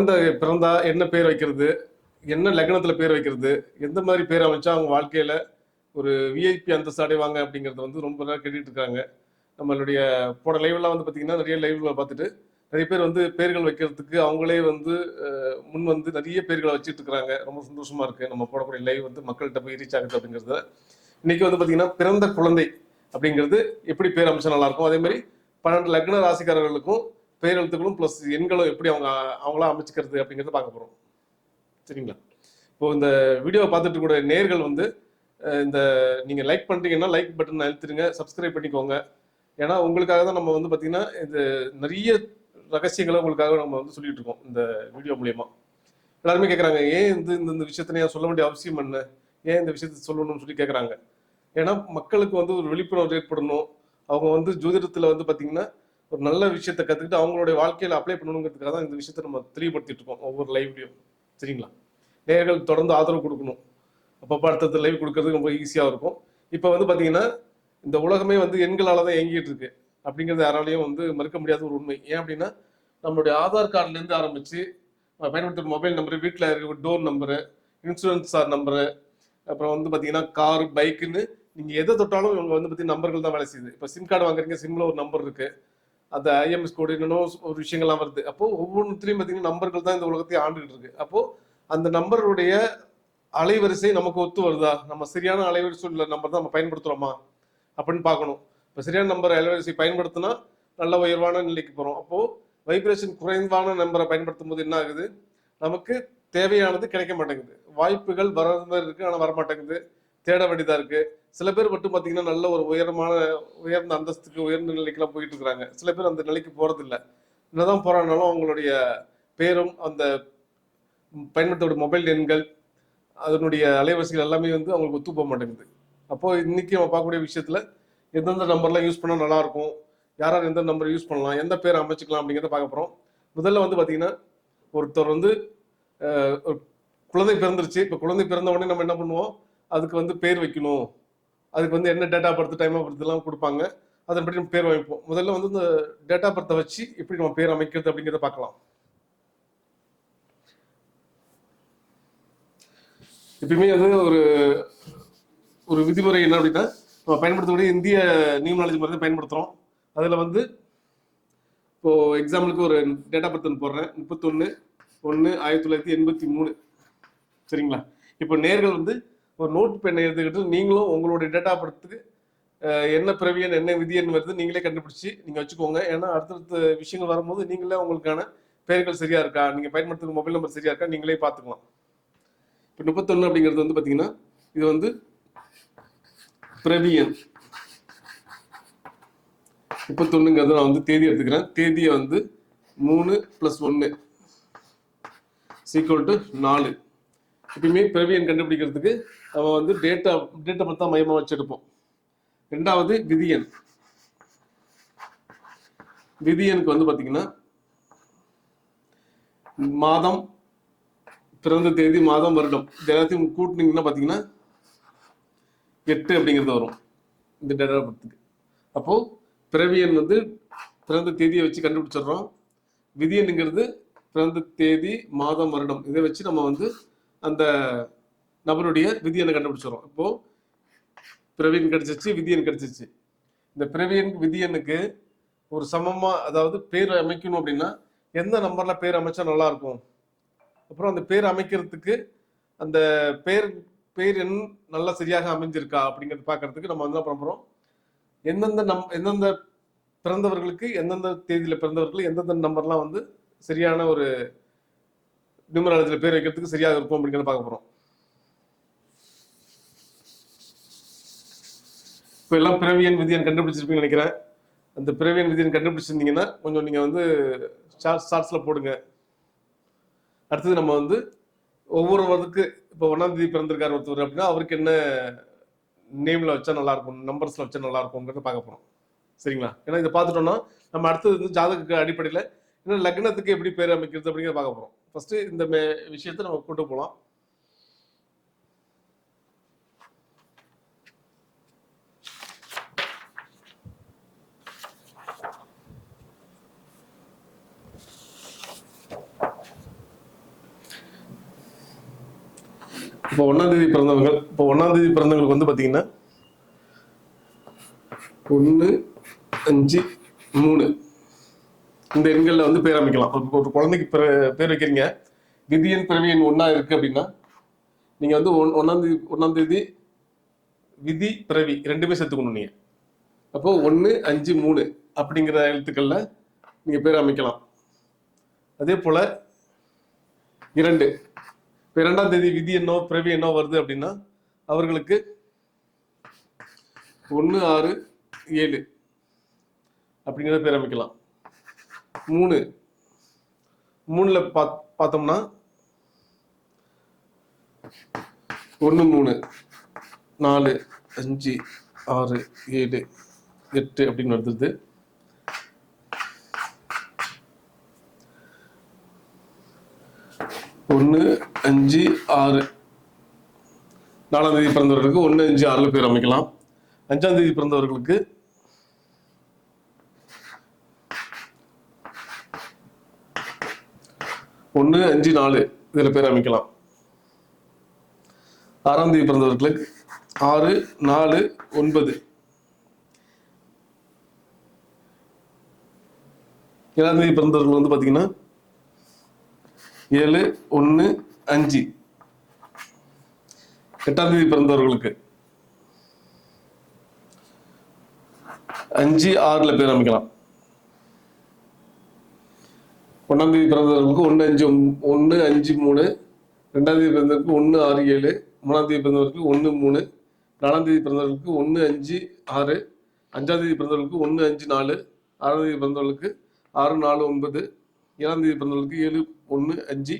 பிறந்த பிறந்தா என்ன பேர் வைக்கிறது? என்ன லக்னத்துல பேர் வைக்கிறது? எந்த மாதிரி பேர் அமைச்சா அவங்க வாழ்க்கையில ஒரு விஐபி அந்தஸ்து அடைவாங்க அப்படிங்கறத வந்து ரொம்ப நேரம் கேட்டுட்டு இருக்காங்க. நம்மளுடைய போன லைவ்லாம் வந்து பாத்தீங்கன்னா நிறைய லைவ்ல பார்த்துட்டு நிறைய பேர் வந்து பேர்கள் வைக்கிறதுக்கு அவங்களே வந்து முன் வந்து நிறைய பேர்களை வச்சுட்டு இருக்காங்க ரொம்ப சந்தோஷமா இருக்கு. நம்ம போடக்கூடிய லைவ் வந்து மக்கள்கிட்ட போய் ரீச் ஆகுது அப்படிங்கிறது. இன்னைக்கு வந்து பாத்தீங்கன்னா பிறந்த குழந்தை அப்படிங்கிறது எப்படி பேர் அமைச்சா நல்லா இருக்கும். அதே மாதிரி பன்னெண்டு லக்ன ராசிக்காரர்களுக்கும் பேரெழுத்துக்களும் ப்ளஸ் எண்களும் எப்படி அவங்க அவங்களாம் அமைச்சிக்கிறது அப்படிங்கிறத பார்க்க போகிறோம் சரிங்களா? இப்போ இந்த வீடியோவை பார்த்துட்டு கூட நேர்கள் வந்து இந்த நீங்கள் லைக் பண்ணுறீங்கன்னா லைக் பட்டன் அழுத்திடுங்க சப்ஸ்கிரைப் பண்ணிக்கோங்க. ஏன்னா உங்களுக்காக தான் நம்ம வந்து பார்த்திங்கன்னா இது நிறைய ரகசியங்களை உங்களுக்காக நம்ம வந்து சொல்லிட்டு இருக்கோம் இந்த வீடியோ மூலயமா. எல்லாருமே கேட்குறாங்க ஏன் இந்த இந்த இந்த விஷயத்த ஏன் சொல்ல வேண்டிய அவசியம் என்ன? ஏன் இந்த விஷயத்த சொல்லணும்னு சொல்லி கேட்குறாங்க ஏன்னா மக்களுக்கு வந்து ஒரு விழிப்புணர்வு ஏற்படணும். அவங்க வந்து ஜோதிடத்தில் வந்து பார்த்தீங்கன்னா ஒரு நல்ல விஷயத்தை கற்றுக்கிட்டு அவங்களுடைய வாழ்க்கையில் அப்ளை பண்ணணுங்கிறதுக்காக தான் இந்த விஷயத்தை நம்ம தெளிவுபடுத்திட்டு இருக்கோம் ஒவ்வொரு லைவ்லையும் சரிங்களா? நேர்கள் தொடர்ந்து ஆதரவு கொடுக்கணும். அப்பப்போ அடுத்தது லைவ் கொடுக்கறதுக்கு ரொம்ப ஈஸியாக இருக்கும். இப்போ வந்து பார்த்தீங்கன்னா இந்த உலகமே வந்து எண்களால் தான் இயங்கிட்டு இருக்கு அப்படிங்கிறது யாராலையும் வந்து மறுக்க முடியாத ஒரு உண்மை. ஏன் அப்படின்னா நம்மளுடைய ஆதார் கார்டுலேருந்து ஆரம்பித்து பயன்படுத்துகிற மொபைல் நம்பரு வீட்டில் இருக்க door number insurance sir number அப்புறம் வந்து பார்த்தீங்கன்னா கார் பைக்குன்னு நீங்கள் எதை தொட்டாலும் இவங்க வந்து பார்த்தீங்கன்னா நம்பர்கள் தான் வேலை செய்யுது. இப்போ சிம் கார்டு வாங்குறீங்க சிம்மில் ஒரு நம்பர் இருக்குது அந்த ஐஎம்எஸ் கோடு என்னென்னோ ஒரு விஷயங்கள்லாம் வருது. அப்போ ஒவ்வொன்றுத்திலையும் பார்த்தீங்கன்னா நம்பர்கள் தான் இந்த உலகத்தையும் ஆண்டுகிட்டு இருக்கு. அப்போ அந்த நம்பருடைய அலைவரிசை நமக்கு ஒத்து வருதா? நம்ம சரியான அலைவரிசை உள்ள நம்பர் தான் நம்ம பயன்படுத்துறோமா? அப்படின்னு பார்க்கணும். இப்போ சரியான நம்பர் அலைவரிசை பயன்படுத்தினா நல்ல உயர்வான நிலைக்கு போகிறோம் அப்போது வைப்ரேஷன் குறைவான நம்பரை பயன்படுத்தும் போது என்ன ஆகுது? நமக்கு தேவையானது கிடைக்க மாட்டேங்குது. வாய்ப்புகள் வர மாதிரி இருக்கு ஆனால் வரமாட்டேங்குது தேட வேண்டியதா இருக்கு. சில பேர் மட்டும் பார்த்தீங்கன்னா நல்ல ஒரு உயரமான உயர்ந்த அந்தஸ்துக்கு உயர்ந்த நிலைக்கெல்லாம் போயிட்டு இருக்கிறாங்க. சில பேர் அந்த நிலைக்கு போறது என்னதான் போறாங்கனாலும் அவங்களுடைய பேரும் அந்த பயன்படுத்தக்கூடிய மொபைல் எண்கள் அதனுடைய அலைவரிசைகள் எல்லாமே வந்து அவங்களுக்கு ஒத்து போக மாட்டேங்குது. அப்போ இன்னைக்கு நம்ம பார்க்கக்கூடிய விஷயத்துல எந்தெந்த நம்பர்லாம் யூஸ் பண்ணால் நல்லா இருக்கும் யார் யார் எந்த நம்பர் யூஸ் பண்ணலாம் எந்த பேர் அமைச்சிக்கலாம் அப்படிங்கிறத பார்க்க போறோம். முதல்ல வந்து பாத்தீங்கன்னா ஒருத்தர் வந்து குழந்தை பிறந்துருச்சு. இப்போ குழந்தை பிறந்த உடனே நம்ம என்ன பண்ணுவோம்? அதுக்கு வந்து பேர் வைக்கணும். அதுக்கு வந்து என்ன டேட்டா பர்த் டைம் ஆஃப் பர்த்லாம் எல்லாம் கொடுப்பாங்க. அதன்படி நம்ம பேர் அமைப்போம். முதல்ல வந்து இந்த டேட்டா பர்த்தை வச்சு எப்படி நம்ம பேர் அமைக்கிறது அப்படிங்கிறத பார்க்கலாம். எப்பயுமே வந்து ஒரு ஒரு விதிமுறை என்ன அப்படின்னா நம்ம பயன்படுத்தக்கூடிய இந்திய நியூமராலஜி முறை தான் பயன்படுத்துகிறோம் அதில் வந்து இப்போது எக்ஸாம்பிளுக்கு ஒரு டேட்டா பர்த் போடுறேன். முப்பத்தொன்று ஒன்று ஆயிரத்தி தொள்ளாயிரத்தி எண்பத்தி மூணு. சரிங்களா? இப்போ நேர்கள் வந்து ஒரு நோட் பெண்ணை எடுத்துக்கிட்டு நீங்களும் உங்களுடைய டேட்டா படத்துக்கு என்ன பிரவியன் என்ன விதியன் நீங்களே கண்டுபிடிச்சி நீங்கள் வச்சுக்கோங்க. ஏன்னா அடுத்தடுத்த விஷயங்கள் வரும்போது நீங்களே உங்களுக்கான பெயர்கள் சரியா இருக்கா? நீங்கள் பயன்படுத்துகிற மொபைல் நம்பர் சரியா இருக்கா? நீங்களே பார்த்துக்கலாம். இப்போ முப்பத்தொன்று அப்படிங்கிறது வந்து பார்த்தீங்கன்னா இது வந்து பிரவியன் முப்பத்தொன்னுங்கிறது நான் வந்து தேதி எடுத்துக்கிறேன். தேதியை வந்து மூணு ப்ளஸ் ஒன்று சீக்குவல் டு நாலு. எப்பயுமே பிரவியன் கண்டுபிடிக்கிறதுக்கு நம்ம வந்து டேட்டா டேட்டா மட்டும் தான் மையமாக வச்செடுப்போம் ரெண்டாவது விதியன். விதியனுக்கு வந்து பார்த்தீங்கன்னா மாதம் பிறந்த தேதி மாதம் வருடம். இது எல்லாத்தையும் கூட்டினீங்கன்னா பார்த்தீங்கன்னா எட்டு அப்படிங்கிறது வரும். இந்த டேட்டா பர்த்துக்கு அப்போ பிறவியன் வந்து பிறந்த தேதியை வச்சு கண்டுபிடிச்சிடுறோம். விதியனுங்கிறது பிறந்த தேதி மாதம் வருடம். இதை வச்சு நம்ம வந்து அந்த நபருடைய விதியனை கண்டுபிடிச்சிடுறோம் இப்போ பிரவீன் கிடைச்சிச்சு விதியன் கிடைச்சிச்சு. இந்த பிரவீன் விதியனுக்கு ஒரு சமமா அதாவது பேர் அமைக்கணும் அப்படின்னா எந்த நம்பர்ல பேர் அமைச்சா நல்லா இருக்கும்? அப்புறம் அந்த பேர் அமைக்கிறதுக்கு அந்த பேர் பேர் எண் நல்லா சரியாக அமைஞ்சிருக்கா அப்படிங்கிறது பார்க்கறதுக்கு நம்ம வந்து என்ன எந்தெந்த நம் எந்தெந்த பிறந்தவர்களுக்கு எந்தெந்த தேதியில பிறந்தவர்கள் எந்தெந்த நம்பர்லாம் வந்து சரியான ஒரு நியூமராலஜில பேர் வைக்கிறதுக்கு சரியாக இருக்கும் அப்படின்னு பார்க்க போகிறோம் இப்போ எல்லாம் பிறவியன் விதியன் கண்டுபிடிச்சிருப்பீங்கன்னு நினைக்கிறேன். அந்த பிறவியன் விதியன் கண்டுபிடிச்சிருந்தீங்கன்னா கொஞ்சம் நீங்கள் வந்து ஷார்ட்ஸ்ல போடுங்க. அடுத்தது நம்ம வந்து ஒவ்வொருவருக்கு இப்போ ஒன்னாம் தேதி பிறந்திருக்காரு ஒருத்தர் அப்படின்னா அவருக்கு என்ன நேமில் வச்சா நல்லா இருக்கும் நம்பர்ஸில் வச்சா நல்லா இருக்கும்ங்கிறத பார்க்க போகிறோம் சரிங்களா? ஏன்னா இதை பார்த்துட்டோம்னா நம்ம அடுத்தது வந்து ஜாதக அடிப்படையில் இன்னும் லக்னத்துக்கு எப்படி பேர் அமைக்கிறது அப்படிங்கிறத பார்க்க போகிறோம் ஃபஸ்ட்டு இந்த விஷயத்தை நம்ம கொண்டு போகலாம் இப்போ ஒன்றாம் தேதி பிறந்தவங்க இப்போ ஒன்றாம் தேதி பிறந்தவங்களுக்கு வந்து பார்த்தீங்கன்னா ஒன்று அஞ்சு மூணு. இந்த எண்களில் வந்து பேர் அமைக்கலாம். இப்போ ஒரு குழந்தைக்கு பிற- பேர் வைக்கிறீங்க. விதியன் பிறவியன் ஒன்றா இருக்கு அப்படின்னா நீங்கள் வந்து ஒன் ஒன்றாந்தேதி ஒன்றாந்தேதி விதி பிறவி ரெண்டுமே சேர்த்துக்கணும் நீங்கள் அப்போ ஒன்று அஞ்சு மூணு அப்படிங்கிற எழுத்துக்களில் நீங்கள் பேர் அமைக்கலாம். அதே போல் இரண்டு. இப்போ இரண்டாம் தேதி விதி என்னோ பிறவி என்னோ வருது அப்படின்னா அவர்களுக்கு ஒன்று ஆறு ஏழு அப்படிங்கிறத பேர் அமைக்கலாம். மூணு. மூணில் பாத் பார்த்தோம்னா ஒன்று மூணு. நாலு அஞ்சு ஆறு ஏழு எட்டு அப்படின்னு வருது. ஒன்று அஞ்சு ஆறு. நாலாம் தேதி பிறந்தவர்களுக்கு ஒன்று அஞ்சு ஆறில் பேர் அமைக்கலாம். அஞ்சாம் தேதி பிறந்தவர்களுக்கு ஒன்று அஞ்சு நாலு இதில் பேர் அமைக்கலாம். ஆறாம் தேதி பிறந்தவர்களுக்கு ஆறு நாலு ஒன்பது. ஏழாம் தேதி பிறந்தவர்கள் வந்து பார்த்தீங்கன்னா ஏழு ஒன்று அஞ்சு. எட்டாம் தேதி பிறந்தவர்களுக்கு அஞ்சு ஆறில் பேர் அமைக்கலாம். ஒன்றாம் தேதி பிறந்தவர்களுக்கு ஒன்று அஞ்சு ஒன்று அஞ்சு மூணு ரெண்டாம் தேதி பிறந்தவர்களுக்கு ஒன்று ஆறு ஏழு மூணாம் தேதி பிறந்தவர்களுக்கு ஒன்று மூணு நாலாம் தேதி பிறந்தவர்களுக்கு ஒன்று அஞ்சு ஆறு அஞ்சாம் தேதி பிறந்தவர்களுக்கு ஒன்று அஞ்சு நாலு ஆறாம் தேதி பிறந்தவர்களுக்கு ஆறு நாலு ஒன்பது ஏழாம் தேதி பிறந்தவர்களுக்கு ஏழு ஒன்று அஞ்சு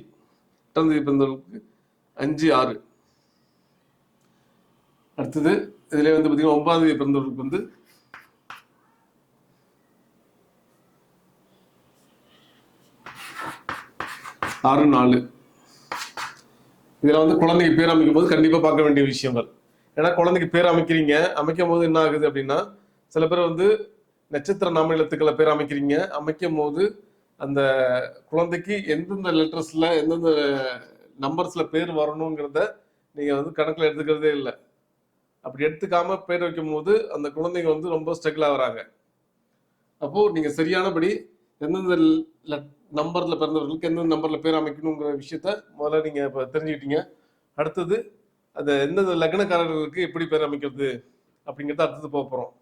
எட்டாம் தேதி பிறந்தவர்களுக்கு அஞ்சு ஆறு. அடுத்தது இதில் வந்து பார்த்தீங்கன்னா ஒன்பதாம் தேதி பிறந்தவர்களுக்கு வந்து ஆறு நாலு. இதில் வந்து குழந்தைக்கு பேர் அமைக்கும் போது கண்டிப்பாக பார்க்க வேண்டிய விஷயங்கள். ஏன்னா குழந்தைக்கு பேர் அமைக்கிறீங்க. அமைக்கும் போது என்ன ஆகுது அப்படின்னா சில பேர் வந்து நட்சத்திர நாம எழுத்துக்களை பேர் அமைக்கிறீங்க. அமைக்கும் போது அந்த குழந்தைக்கு எந்தெந்த லெட்டர்ஸில் எந்தெந்த நம்பர்ஸில் பேர் வரணுங்கிறத நீங்கள் வந்து கணக்கில் எடுத்துக்கிறதே இல்லை. அப்படி எடுத்துக்காம பேர் வைக்கும் போது அந்த குழந்தைங்க வந்து ரொம்ப ஸ்ட்ரகிள் ஆகிறாங்க. அப்போது நீங்கள் சரியானபடி எந்தெந்த லெட் நம்பர்ல பிறந்தவர்களுக்கு எந்தெந்த நம்பர்ல பேர் அமைக்கணுங்கிற விஷயத்த முதல்ல நீங்க இப்ப தெரிஞ்சுக்கிட்டீங்க. அடுத்தது அந்த எந்தெந்த லக்னக்காரர்களுக்கு எப்படி பேர் அமைக்கிறது அப்படிங்கிறத அடுத்தது போக போறோம்.